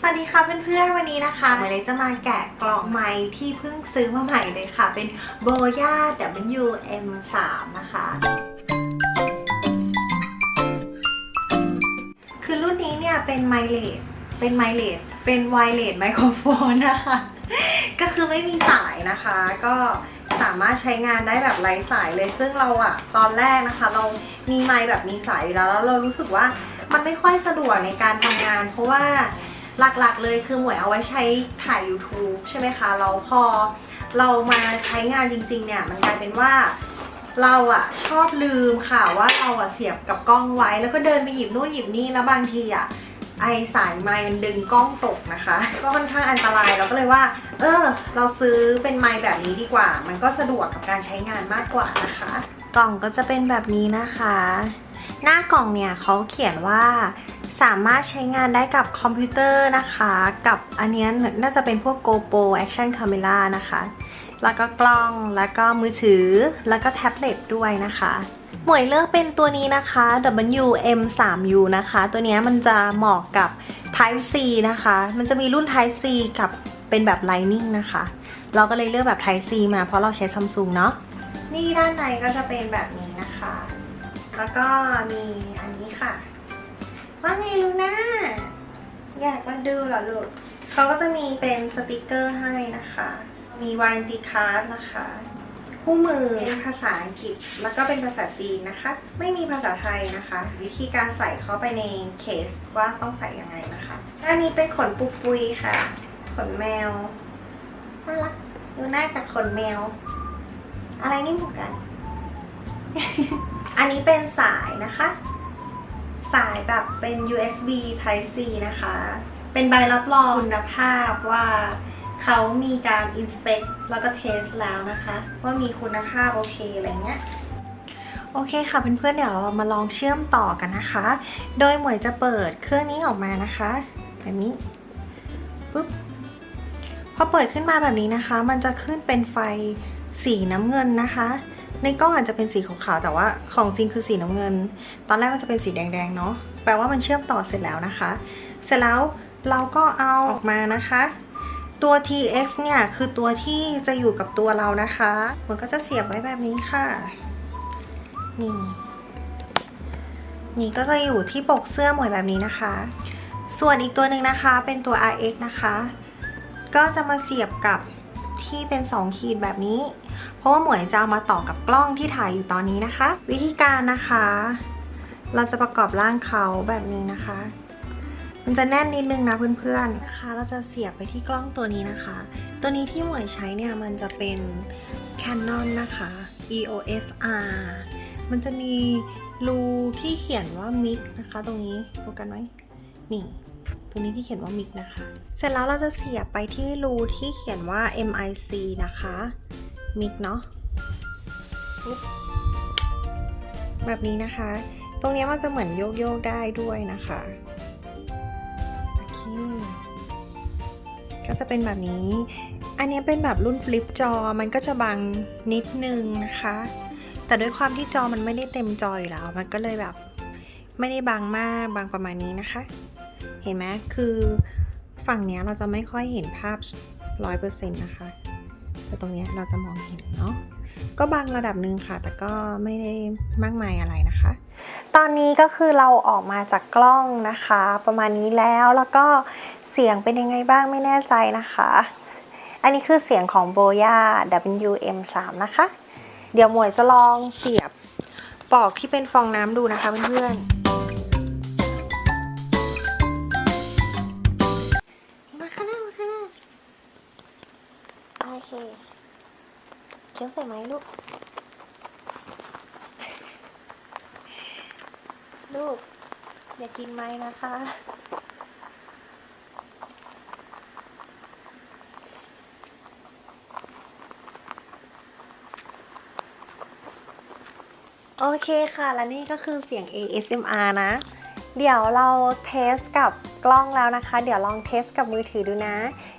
สวัสดีค่ะเพื่อนๆวันนี้นะคะเมย์จะมาแกะกล่องไม้ที่เพิ่งซื้อมาใหม่เลยค่ะ เป็น b o y a WM3 นะคะคือรุ่นนี้เนี่ยเป็นไมเลดเป็นไมเลดเป็นไวเลดไมโครโฟนนะคะ ก็คือไม่มีสายนะคะ ก็สามารถใช้งานได้แบบไร้สายเลย ซึ่งเราอะตอนแรกนะคะ เรามีไมค์แบบมีสายอยู่แล้วแล้วเรารู้สึกว่ามันไม่ค่อยสะดวกในการทำงาน เพราะว่า หลักๆ เลยคือหมวยเอาไว้ใช้ถ่าย YouTube ใช่ไหมคะแล้วพอเรามาใช้งานจริงๆ เนี่ย มันกลายเป็นว่าเราอะชอบลืมค่ะว่าเราอะเสียบกับกล้องไว้ แล้วก็เดินไปหยิบนู่นหยิบนี่แล้วบางทีอะไอสายไม้มันดึงกล้องตกนะคะ ก็ค่อนข้างอันตรายเราก็เลยว่า เออ เราซื้อเป็นไม้แบบนี้ดีกว่า มันก็สะดวกกับการใช้งานมากกว่านะคะ กล่องก็จะเป็นแบบนี้นะคะ หน้ากล่องเนี่ยเขาเขียนว่าสามารถใช้งานได้กับคอมพิวเตอร์นะคะ กับอันเนี้ยน่าจะเป็นพวก GoPro Action Camera นะคะ แล้วก็กล้องแล้วก็มือถือแล้วก็แท็บเล็ตด้วยนะคะหมวยเลือกเป็นตัวนี้นะคะ WM3U นะคะ ตัวเนี้ยมันจะเหมาะกับ Type C นะคะ มันจะมีรุ่น Type C กับเป็นแบบ Lightning นะคะ เราก็เลยเลือกแบบ Type C มาเพราะเราใช้ Samsung เนาะนี่ด้านในก็จะเป็นแบบนี้นะคะ แล้วก็มีอันนี้ค่ะ ว่าไงลูน่าอยากมาดูเหรอลูกเขาก็จะมีเป็นสติกเกอร์ให้นะคะ มีวารันตีการ์ดนะคะ คู่มือเป็นภาษาอังกฤษแล้วก็เป็นภาษาจีนนะคะ ไม่มีภาษาไทยนะคะ วิธีการใส่เข้าไปในเคสว่าต้องใส่ยังไงนะคะอันนี้เป็นขนปุกปุยค่ะ ขนแมวน่ารักดูหน้ากับขนแมว อะไรนี่เหมือนกัน อันนี้เป็นสายนะคะ สายแบบเป็น USB Type C นะคะ เป็นใบรับรองคุณภาพว่าเขามีการ inspect แล้วก็ test แล้วนะคะ ว่ามีคุณภาพโอเคอะไรเงี้ยโอเคค่ะเพื่อนๆเดี๋ยวเรามาลองเชื่อมต่อกันนะคะ โดยหมวยจะเปิดเครื่องนี้ออกมานะคะแบบนี้ปุ๊บพอเปิดขึ้นมาแบบนี้นะคะ มันจะขึ้นเป็นไฟสีน้ำเงินนะคะ ในกล้องอาจจะเป็นสีขาวๆแต่ว่าของจริงคือสีน้ำเงิน ตอนแรกมันจะเป็นสีแดงๆเนาะแปลว่ามันเชื่อมต่อเสร็จแล้วนะคะ เสร็จแล้วเราก็เอาออกมานะคะ ตัว TX เนี่ยคือตัวที่จะอยู่กับตัวเรานะคะ มันก็จะเสียบไว้แบบนี้ค่ะนี่นี่ก็จะอยู่ที่ปกเสื้อหมวยแบบนี้นะคะ ส่วนอีกตัวหนึ่งนะคะเป็นตัว RX นะคะ ก็จะมาเสียบกับ ที่เป็น 2 ขีดแบบนี้ เพราะว่าหมวยจะเอามาต่อกับกล้องที่ถ่ายอยู่ตอนนี้นะคะ วิธีการนะคะ เราจะประกอบร่างเขาแบบนี้นะคะ มันจะแน่นนิดนึงนะเพื่อนๆนะคะ เราจะเสียบไปที่กล้องตัวนี้นะคะ ตัวนี้ที่หมวยใช้เนี่ยมันจะเป็น Canon นะคะ EOS R มันจะมีรูที่เขียนว่า mic นะคะ ตรงนี้โฟกัสไหมนี่ ตรงนี้ที่เขียนว่า mic นะคะ เสร็จแล้วเราจะเสียบไปที่รูที่เขียนว่า mic นะคะมิกเนาะแบบนี้นะคะ ตรงนี้มันจะเหมือนโยกโยกได้ด้วยนะคะโอเคก็จะเป็นแบบนี้ อันนี้เป็นแบบรุ่นฟลิปจอ มันก็จะบังนิดนึงนะคะ แต่ด้วยความที่จอมันไม่ได้เต็มจออยู่แล้ว มันก็เลยแบบไม่ได้บางมากบางประมาณนี้นะคะ เห็นไหมคือฝั่งเนี้ยเราจะไม่ค่อยเห็นภาพร้อยเปอร์เซ็นต์นะคะ แต่ตรงเนี้ยเราจะมองเห็นเนาะก็บางระดับหนึ่งค่ะ แต่ก็ไม่ได้มากมายอะไรนะคะ ตอนนี้ก็คือเราออกมาจากกล้องนะคะ ประมาณนี้แล้วแล้วก็เสียงเป็นยังไงบ้างไม่แน่ใจนะคะ อันนี้คือเสียงของ Boya WM3 นะคะ เดี๋ยวหมวยจะลองเสียบปลอกที่เป็นฟองน้ำดูนะคะเพื่อนๆ มลูก ลูก อย่ากินไหมนะคะ โอเคค่ะ และนี่ก็คือเสียง ASMR นะ เดี๋ยวเราเทสกับกล้องแล้วนะคะ เดี๋ยวลองเทสกับมือถือดูนะ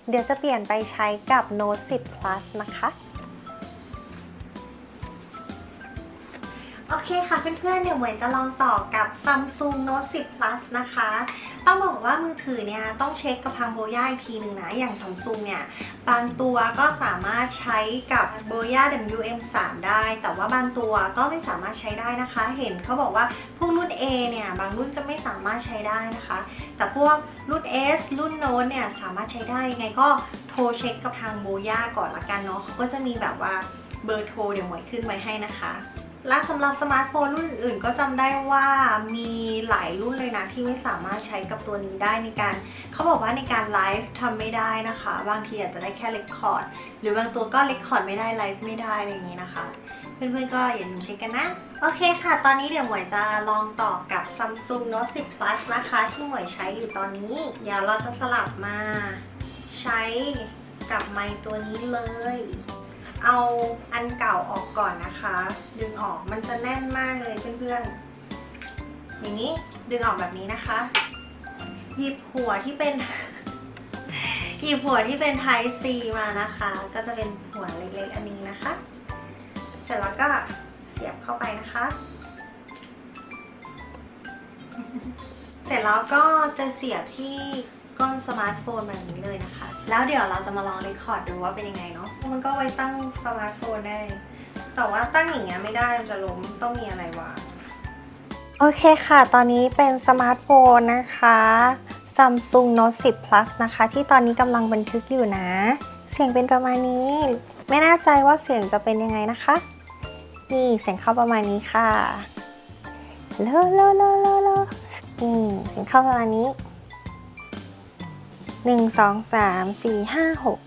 เดี๋ยวจะเปลี่ยนไปใช้กับ Note 10 Plus นะคะ เคค่ะเพื่อนๆ เดี๋ยวเหมวยจะลองต่อกับ Samsung Note 10 Plus นะคะ ต้องบอกว่ามือถือเนี่ยต้องเช็คกับทางโบย่าอีกทีหนึ่งนะ อย่างซัมซุงเนี่ย บางตัวก็สามารถใช้กับโบย่า WM3 ได้ แต่ว่าบางตัวก็ไม่สามารถใช้ได้นะคะ เห็นเขาบอกว่าพวกรุ่น A เนี่ย บางรุ่นจะไม่สามารถใช้ได้นะคะ แต่พวกรุ่น S รุ่นโน้ตเนี่ยสามารถใช้ได้ยังไงก็โทรเช็คกับทางโบย่าก่อนละกันเนาะเขาก็จะมีแบบว่าเบอร์โทรเดี๋ยวหมวยขึ้นไว้ให้นะคะ และสำหรับสมาร์ทโฟนรุ่นอื่นก็จำได้ว่ามีหลายรุ่นเลยนะที่ไม่สามารถใช้กับตัวนี้ได้ในการเขาบอกว่าในการไลฟ์ทำไม่ได้นะคะ บางทีอาจจะได้แค่เรคคอร์ดหรือบางตัวก็เรคคอร์ดไม่ได้ไลฟ์ไม่ได้อะไรอย่างนี้นะคะ เพื่อนๆก็อย่าลืมเช็คกันนะ โอเคค่ะ ตอนนี้เดี๋ยวหมวยจะลองต่อกับ Samsung Note 10 Plus นะคะ ที่หมวยใช้อยู่ตอนนี้ เดี๋ยวเราจะสลับมาใช้กับไมค์ตัวนี้เลย เอาอันเก่าออกก่อนนะคะ ดึงออกมันจะแน่นมากเลยเพื่อนๆ อย่างนี้ดึงออกแบบนี้นะคะ หยิบหัวที่เป็น หยิบหัวที่เป็น Type C มานะคะ ก็จะเป็นหัวเล็กๆอันนี้นะคะ เสร็จแล้วก็เสียบเข้าไปนะคะ เสร็จแล้วก็จะเสียบที่ ก้นสมาร์ทโฟนแบบนี้เลยนะคะ แล้วเดี๋ยวเราจะมาลองเรคคอร์ดดูว่าเป็นยังไงเนาะมันก็ไว้ตั้งสมาร์ทโฟนได้ แต่ว่าตั้งอย่างเงี้ยไม่ได้มันจะล้มต้องมีอะไรวางโอเคค่ะ ตอนนี้เป็นสมาร์ทโฟนนะคะ Samsung Note 10 Plus นะคะ ที่ตอนนี้กำลังบันทึกอยู่นะ เสียงเป็นประมาณนี้ ไม่แน่ใจว่าเสียงจะเป็นยังไงนะคะ นี่เสียงเข้าประมาณนี้ค่ะโลโลโลโลโลนี่เสียงเข้าประมาณนี้ หนึ่งสองสามสี่ห้าหก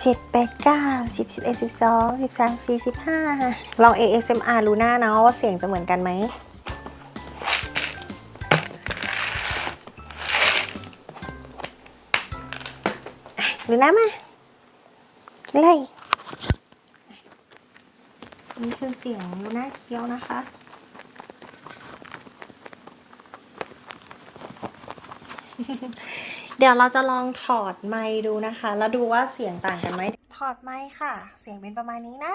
เจ็ดแปดเก้าสิบสิบเอ็ดสิบสองสิบสามสี่สิบห้าลอง ASMR รู้หน้าเนาะว่าเสียงจะเหมือนกันไหมอะรู้หน้ามาเลยนี่คือเสียงรู้หน้าเคี้ยวนะคะ เดี๋ยวเราจะลองถอดไมค์ดูนะคะ แล้วดูว่าเสียงต่างกันไหม ถอดไมค์ค่ะ เสียงเป็นประมาณนี้นะ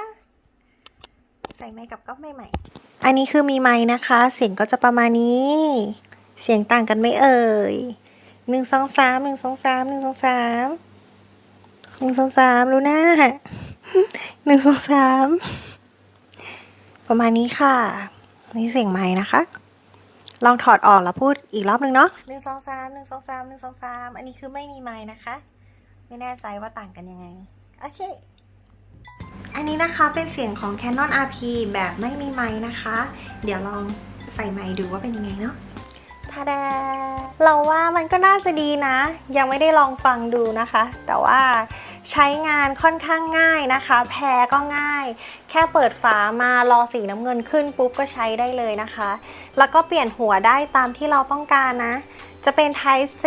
ใส่ไมค์กับก๊อกใหม่ๆอันนี้คือมีไมค์นะคะ เสียงก็จะประมาณนี้ เสียงต่างกันไหมเอ่ยหนึ่งสองสามหนึ่งสองสามหนึ่งสองสามหนึ่งสองสามรู้หน้าหนึ่งสองสามประมาณนี้ค่ะ นี่เสียงไมค์นะคะ ลองถอดออกแล้วพูดอีกรอบหนึ่งเนาะหนึ่งสองสามหนึ่งสองสามหนึ่งสองสามอันนี้คือไม่มีไม้นะคะ ไม่แน่ใจว่าต่างกันยังไง โอเค อันนี้นะคะเป็นเสียงของ Canon RP แบบไม่มีไม้นะคะ เดี๋ยวลองใส่ไม้ดูว่าเป็นยังไงเนาะทาดาเราว่ามันก็น่าจะดีนะ ยังไม่ได้ลองฟังดูนะคะ แต่ว่า ใช้งานค่อนข้างง่ายนะคะ แพรก็ง่าย แค่เปิดฝามารอสีน้ำเงินขึ้นปุ๊บก็ใช้ได้เลยนะคะ แล้วก็เปลี่ยนหัวได้ตามที่เราต้องการนะ จะเป็น Type C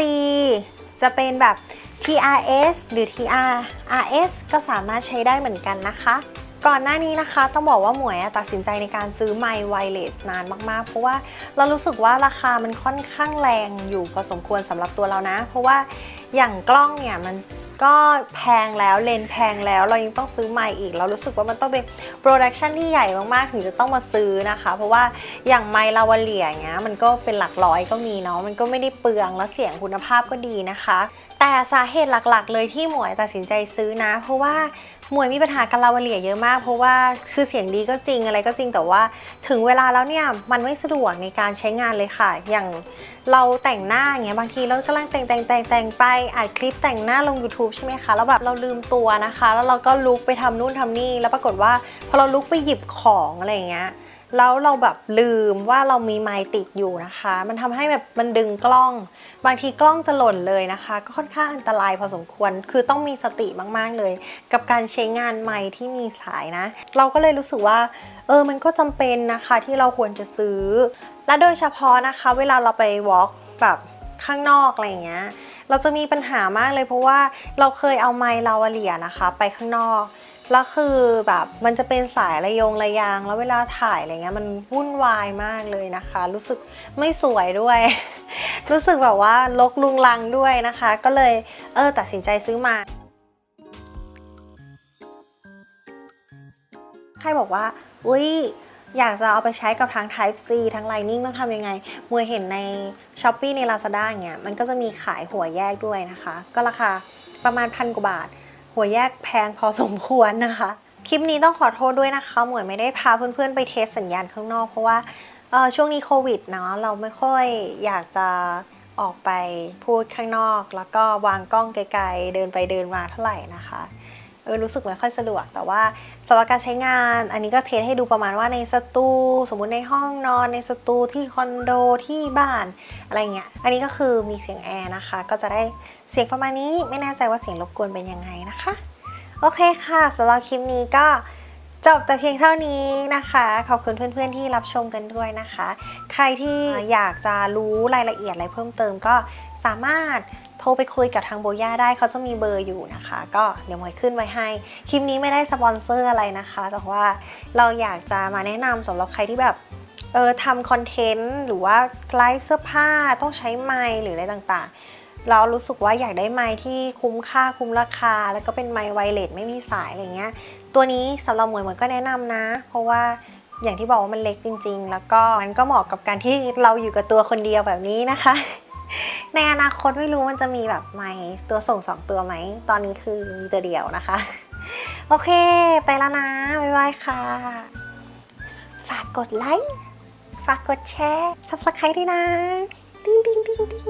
จะเป็นแบบ TRS หรือ TRRS ก็สามารถใช้ได้เหมือนกันนะคะก่อนหน้านี้นะคะต้องบอกว่าหมวยตัดสินใจในการซื้อไมค์ไวเลสนานมากๆ เพราะว่าเรารู้สึกว่าราคามันค่อนข้างแรงอยู่พอสมควรสำหรับตัวเรานะ เพราะว่าอย่างกล้องเนี่ยมัน ก็แพงแล้วเลนแพงแล้วเรายังต้องซื้อใหม่อีก เรารู้สึกว่ามันต้องเป็นโปรดักชันที่ใหญ่มากๆ ถึงจะต้องมาซื้อนะคะ เพราะว่าอย่างไมล์ลาวาเลียอย่างเงี้ยมันก็เป็นหลักร้อยก็มีเนาะมันก็ไม่ได้เปลืองแล้วเสียงคุณภาพก็ดีนะคะ แต่สาเหตุหลักๆ เลยที่หมวยตัดสินใจซื้อนะ เพราะว่า มวยมีปัญหากันลาวเลียเยอะมาก เพราะว่าคือเสียงดีก็จริงอะไรก็จริงแต่ว่าถึงเวลาแล้วเนี่ยมันไม่สะดวกในการใช้งานเลยค่ะ อย่างเราแต่งหน้าอย่างเงี้ยบางทีเรากำลังแต่งแต่งแต่งแต่งไปอัดคลิปแต่งหน้าลง YouTube ใช่ไหมคะแล้วแบบเราลืมตัวนะคะ แล้วเราก็ลุกไปทำนู่นทำนี่ แล้วปรากฏว่าพอเราลุกไปหยิบของอะไรอย่างเงี้ย แล้วเราแบบลืมว่าเรามีไมค์ติดอยู่นะคะ มันทำให้แบบมันดึงกล้อง บางทีกล้องจะหล่นเลยนะคะ ก็ค่อนข้างอันตรายพอสมควร คือต้องมีสติมากๆเลย กับการใช้งานไมค์ที่มีสายนะ เราก็เลยรู้สึกว่า เออ มันก็จำเป็นนะคะที่เราควรจะซื้อ และโดยเฉพาะนะคะ เวลาเราไปวอล์กแบบข้างนอกอะไรเงี้ย เราจะมีปัญหามากเลยเพราะว่าเราเคยเอาไมค์ลาวาเลียนะคะ ไปข้างนอก แล้วคือแบบมันจะเป็นสายระยงระยาง แล้วเวลาถ่ายอะไรเงี้ยมันวุ่นวายมากเลยนะคะ รู้สึกไม่สวยด้วย รู้สึกแบบว่าลกลุงลังด้วยนะคะ ก็เลยเออตัดสินใจซื้อมาใครบอกว่า อุ้ย อยากจะเอาไปใช้กับทั้ง Type C ทั้ง Lightning ต้องทำยังไงเมวยเห็นใน s h o p e e ใน Lazada เงี้ย มันก็จะมีขายหัวแยกด้วยนะคะ ก็ราคาประมาณพันกว่าบาท หัวแยกแพงพอสมควรนะคะ คลิปนี้ต้องขอโทษด้วยนะคะ เหมวยไม่ได้พาเพื่อนๆไปเทสสัญญาณข้างนอก เพราะว่าช่วงนี้โควิดเนาะเราไม่ค่อยอยากจะออกไปพูดข้างนอก แล้วก็วางกล้องไกลๆ เดินไปเดินมาเท่าไหร่นะคะเออรู้สึกไม่ค่อยสะดวก แต่ว่าสำหรับการใช้งาน อันนี้ก็เทสให้ดูประมาณว่าในสตูสมมุติในห้องนอนในสตูที่คอนโดที่บ้านอะไรเงี้ยอันนี้ก็คือมีเสียงแอร์นะคะ ก็จะได้ เสียงประมาณนี้ไม่แน่ใจว่าเสียงรบกวนเป็นยังไงนะคะ โอเคค่ะสำหรับคลิปนี้ก็จบแต่เพียงเท่านี้นะคะ ขอบคุณเพื่อนๆที่รับชมกันด้วยนะคะ ใครที่อยากจะรู้รายละเอียดอะไรเพิ่มเติมก็สามารถโทรไปคุยกับทางโบย่าได้เขาจะมีเบอร์อยู่นะคะ ก็เดี๋ยวมวยขึ้นไว้ให้ คลิปนี้ไม่ได้สปอนเซอร์อะไรนะคะ แต่ว่าเราอยากจะมาแนะนำสำหรับใครที่แบบเออทำคอนเทนต์หรือว่าไลฟ์เสื้อผ้าต้องใช้ไมค์หรืออะไรต่างๆ เรารู้สึกว่าอยากได้ไมค์ที่คุ้มค่าคุ้มราคา แล้วก็เป็นไมค์ไวเลสไม่มีสายอะไรเงี้ย ตัวนี้สำหรับหมวยหมวยก็แนะนำนะ เพราะว่าอย่างที่บอกว่ามันเล็กจริง ๆ แล้วก็มันก็เหมาะกับการที่เราอยู่กับตัวคนเดียวแบบนี้นะคะ ในอนาคตไม่รู้มันจะมีแบบไมค์ตัวส่งสองตัวไหม ตอนนี้คือมีตัวเดียวนะคะ โอเค ไปแล้วนะ บ๊ายบายค่ะ ฝากกดไลค์ ฝากกดแชร์ subscribe ด้วยนะติ๊งติ๊งติ๊งติ๊ง